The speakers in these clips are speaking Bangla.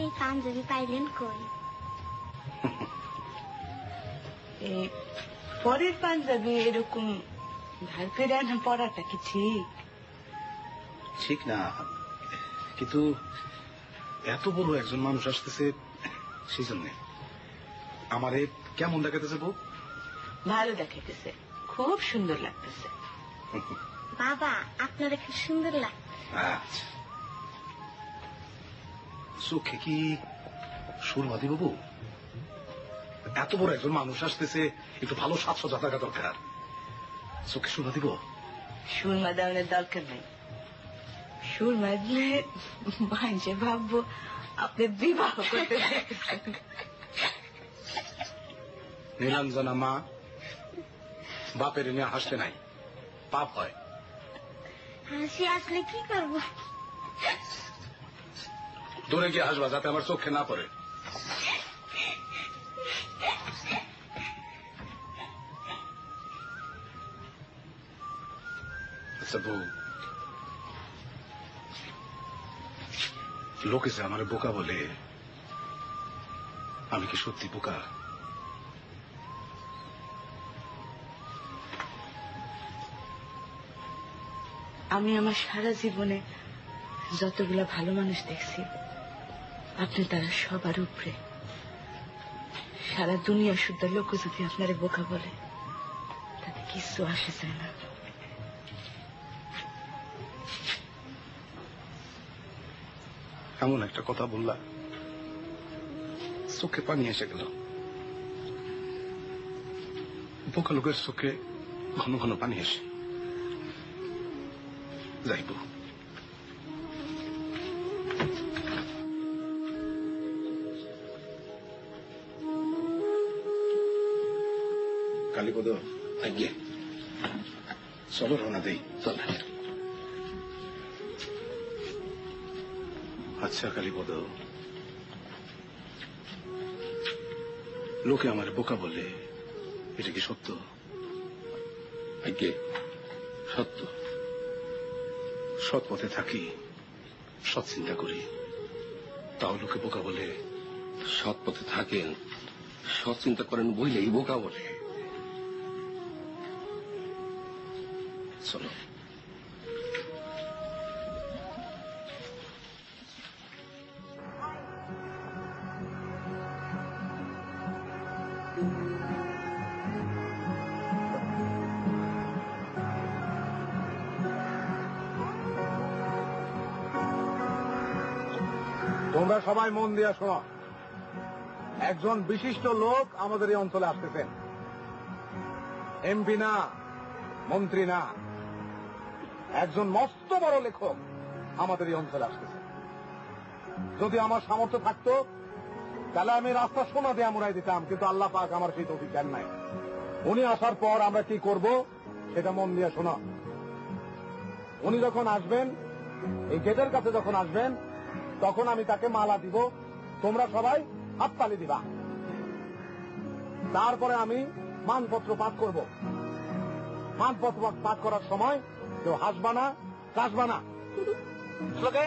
এই পাঞ্জাবি পাইলেন কই? এই পরের পাঞ্জাবি এরকম ধার করে আনা পড়াটা কি ঠিক? ঠিক না। কিন্তু এত বড় একজন মানুষ আসতেছে সেই জন্যে আমারে কেমন দেখাতেছে বউ? ভালো দেখাইতেছে। খুব সুন্দর লাগতেছে। বাবা আপনার কি সুন্দর লাগে আচ্ছা। চোখে কি সুরমা দিব বউ এত বড় একজন মানুষ আসতেছে একটু ভালো সাজসজ্জা থাকা দরকার। চোখে সুরমা দিব সুরমা দামের দরকার নেই। সুরমা দিলে মাঝে ভাববো আপনি বিবাহ করতে নীলাঞ্জনা মা বাপের নিয়ে হাসতে নাই পাপ হয়। হাসি আসলে কি করব? দূরে গিয়ে হাসবা যাতে আমার চোখে না পড়ে। আচ্ছা বউ। লোকে যে আমার বোকা বলে, আমি কি সত্যি বোকা? আমি আমার সারা জীবনে যতগুলা ভালো মানুষ দেখছি আপনি তারা সবার উপরে। সারা দুনিয়া শুদ্ধ লোক যদি আপনারে বোকা বলে, তাতে কিছু আসে যায় না। এমন একটা কথা বললা, চোখে পানি এসে গেল। বোকা লোকের চোখে ঘন ঘন পানি আসে যাইব। কালীপদ আজ্ঞে। চলো রওনা দেই। চল। আচ্ছা কালীপদ লোকে আমার বোকা বলে এটা কি সত্য? আজ্ঞে সত্য। সৎ পথে থাকি সৎ চিন্তা করি। তাও লোকে বোকা বলে সৎ পথে থাকেন সৎ চিন্তা করেন বইলেই বোকা বলে। তোমরা সবাই মন দিয়ে শোনো। একজন বিশিষ্ট লোক আমাদের এই অঞ্চলে আসতেছেন। এমপি না, মন্ত্রী না। একজন মস্ত বড় লেখক আমাদের এই অঞ্চলে আসতেছেন। যদি আমার সামর্থ্য থাকতো, তাহলে আমি রাস্তা সোনা দিয়ে আমরাই দিতাম, কিন্তু আল্লাহ পাক আমার সেই দেন নাই। উনি আসার পর আমরা কি করব, সেটা মন দিয়ে শোনা। উনি যখন আসবেন, এই গেটের কাছে যখন আসবেন তখন আমি তাকে মালা দিব। তোমরা সবাই হাততালি দিবা। তারপরে আমি মানপত্র পাঠ করব। মানপত্র পাঠ করার সময় কেউ হাসবা না কাশবা না। শ্লোকে?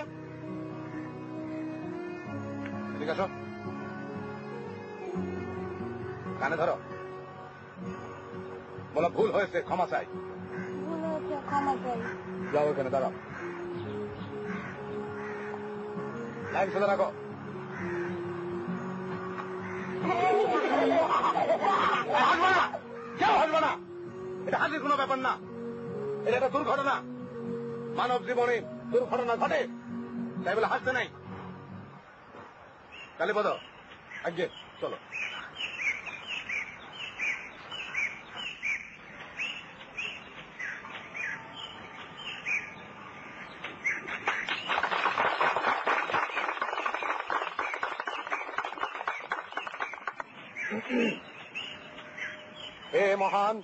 ঠিক আছে কানে ধরো। বলো ভুল হয়েছে ক্ষমা চাই। ভুল হয়েছে ক্ষমা চাই। যাও এখানে দাঁড়াও। লাইন সোজা রাখো হাসবো না কেউ হাসবো না এটা হাসির কোনো ব্যাপার না। এটা একটা দুর্ঘটনা। মানব জীবনে দুর্ঘটনা ঘটে। তাই বলে হাসতে নাই। কালীপদ আজ্ঞে চলো। হে মহান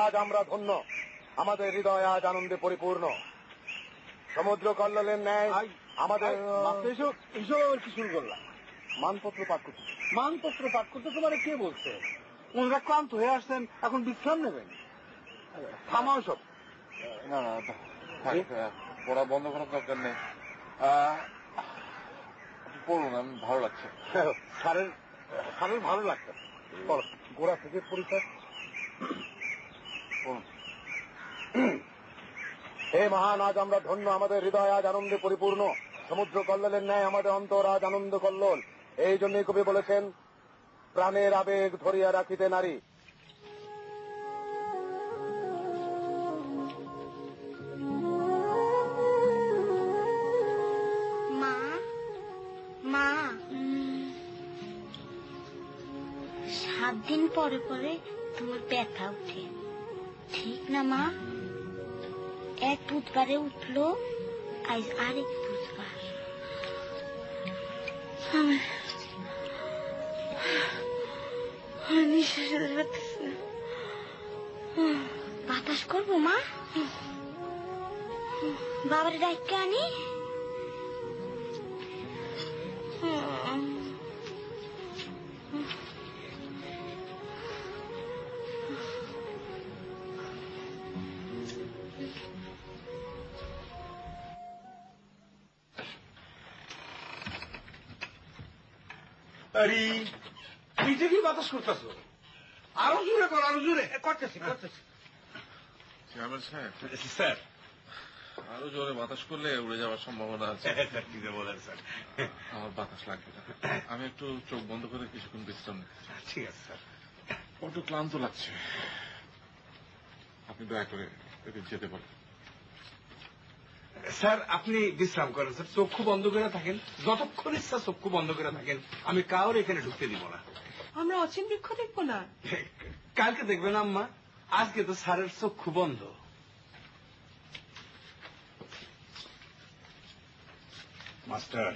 আজ আমরা ধন্য। আমাদের হৃদয় আজ আনন্দে পরিপূর্ণ। সমুদ্র কল্লোলের ন্যায় আমাদের আবার কি শুরু করলাম? মানপত্র পাঠ করতে। মানপত্র পাঠ করতে তোমার কে বলছে? ওনারা ক্লান্ত হয়ে আসছেন এখন বিশ্রাম নেবেন। থামাও সব। না না পড়া বন্ধ করার দরকার নেই। পড়ুন আমি ভালো লাগছে। স্যারের স্যারের ভালো লাগতো গোড়া থেকে পরিচয়। হে মহান, আজ আমরা ধন্য, আমাদের হৃদয় আজ আনন্দে পরিপূর্ণ। সমুদ্র কল্লোলের ন্যায়, আমাদের অন্তর আজ আনন্দ কল্লোল। এই জন্যই কবি বলেছেন, প্রাণের আবেগ ধরিয়া রাখিতে নারী। সাত দিন পরে পরে তোমার ব্যথা উঠে। ঠিক না, মা? এক বুধবারে উঠল, আজ আরেক বুধবার। বাতাস করব, মা? বাবার ডাইকে আনি। আরে কি বাতাস করতেছো। আরও জোরে কর আরও জোরে। করতেছি করতেছি। চেয়ারম্যান সাহেব স্যার। আরও জোরে বাতাস করলে উড়ে যাওয়ার সম্ভাবনা আছে। স্যার কি যে বলেন স্যার। আমার বাতাস লাগবে না। আমি একটু চোখ বন্ধ করে কিছুক্ষণ বিশ্রাম চাই। ঠিক আছে স্যার। বড্ড ক্লান্ত লাগছে। আপনি দয়া করে যেতে পারেন স্যার আপনি বিশ্রাম করেন স্যার। চক্ষু বন্ধ করে থাকেন। যতক্ষণ ইচ্ছা চক্ষু বন্ধ করে থাকেন। আমি কাউর এখানে ঢুকতে দিব না। আমরা অচিন বৃক্ষ দেখব না। কালকে দেখবেন আম্মা। আজকে তো স্যারের চক্ষু বন্ধ। মাস্টার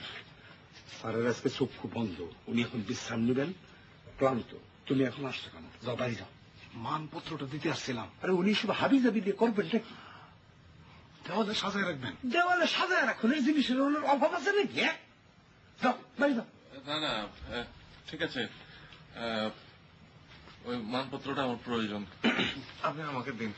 স্যারের আজকে চক্ষু বন্ধ। উনি এখন বিশ্রাম নেবেন। ক্লান্ত। তুমি এখন আসছো কেন? যাও বাড়ি যাও। মানপত্রটা দিতে আসছিলাম। আরে উনি সব হাবি জাবি দিয়ে করবেন নাকি? দেওয়ালে সাজায় রাখবেন। দেওয়ালে সাজায় রাখুন এই জিনিসের ওনার অভাব আছে নাকি হ্যাঁ? যাও বাড়ি যাও। না না ঠিক আছে। ওই মানপত্রটা আমার প্রয়োজন। আপনি আমাকে দিন।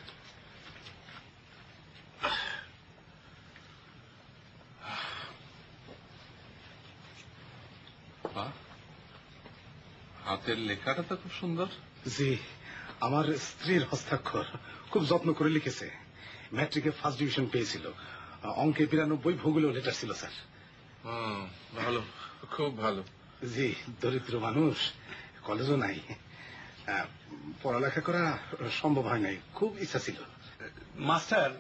হাতের লেখাটা তো খুব সুন্দর। জি আমার স্ত্রীর হস্তাক্ষর খুব যত্ন করে লিখেছে। ম্যাট্রিকে ফার্স্ট ডিভিশন পেয়েছিল। অঙ্কে বিরানব্বই ভূগোল লেটার ছিল স্যার। ভালো খুব ভালো। জি দরিদ্র মানুষ কলেজও নাই। পড়ালেখা করা সম্ভব হয় নাই খুব ইচ্ছা ছিল। মাস্টার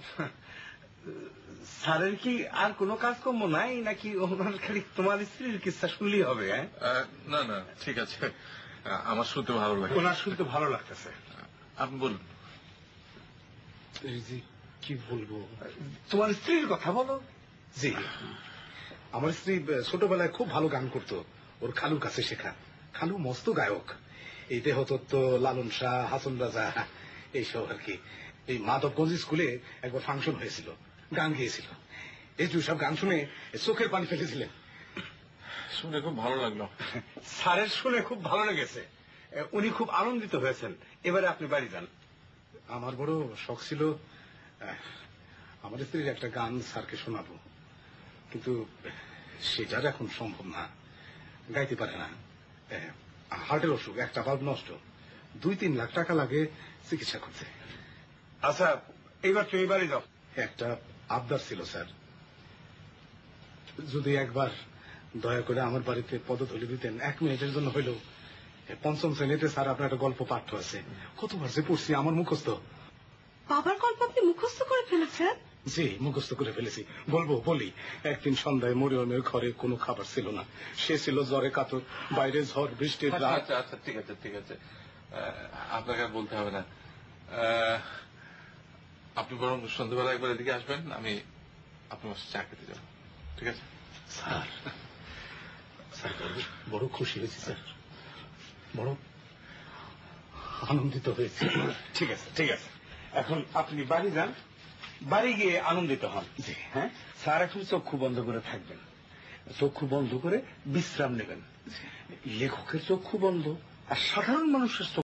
স্যারের কি আর কোনো কাজকর্ম নাই নাকি ওনার খালি তোমার স্ত্রীর কিস্সা শুনলেই হবে হ্যাঁ? আহ, না না ঠিক আছে। আহ, আমার শুনতে ভালো লাগে ওনার শুনতে ভালো লাগতেছে। আপনি বলুন। জি কি বলব? তোমার স্ত্রীর কথা বলো। জি। আমার স্ত্রী ছোটবেলায় খুব ভালো গান করতো। ওর খালুর কাছে শেখা। খালু মস্ত গায়ক। এই দেহতত্ত্ব লালন শাহ হাসন রাজা এইসব আর কি। এই মাধবগঞ্জ স্কুলে একবার ফাংশন হয়েছিল। গান গিয়েছিল। এই যে সব গান শুনে চোখের পানি ফেলেছিলেন। শুনে খুব ভালো লাগল। স্যারের শুনে খুব ভালো লেগেছে। উনি খুব আনন্দিত হয়েছেন। এবারে আপনি বাড়ি যান। আমার বড় শখ ছিল আমার স্ত্রীর একটা গান স্যারকে শোনাবো। কিন্তু সেটার এখন সম্ভব না। গাইতে পারে না। হার্টের অসুখ একটা বাল্ব নষ্ট। দুই তিন লাখ টাকা লাগে চিকিৎসা করতে। আচ্ছা এবার তুমি বাড়ি যাও। একটা আবদার ছিল স্যার। যদি একবার দয়া করে আমার বাড়িতে পদধূলি দিতেন এক মিনিটের জন্য হইলেও এ পঞ্চম শ্রেণীতে স্যার আপনার একটা গল্প পাঠ্য আছে। কতবার যে পড়ছি আমার মুখস্থ। বাবার গল্প আপনি মুখস্থ করে ফেলেছেন? জি মুখস্থ করে ফেলেছি। বলব বলি একদিন সন্ধ্যায় মরিয়মের ঘরে কোনো খাবার ছিল না। সে ছিল জ্বরে কাতর বাইরে ঝড় বৃষ্টির রাত। আচ্ছা আচ্ছা ঠিক আছে ঠিক আছে। আপনাকে বলতে হবে না। আপনি বরং সন্ধ্যাবেলা একবার এদিকে আসবেন আমি আপনার চা খেতে যাব। ঠিক আছে? স্যার স্যার বড়- বড় খুশি হয়েছি স্যার। বড় আনন্দিত হয়েছি। ঠিক আছে ঠিক আছে। এখন আপনি বাড়ি যান বাড়ি গিয়ে আনন্দিত হন। হ্যাঁ? স্যার এখন চক্ষু বন্ধ করে থাকবেন। চক্ষু বন্ধ করে বিশ্রাম নেবেন। লেখকের চক্ষু বন্ধ আর সাধারণ মানুষের চক্ষু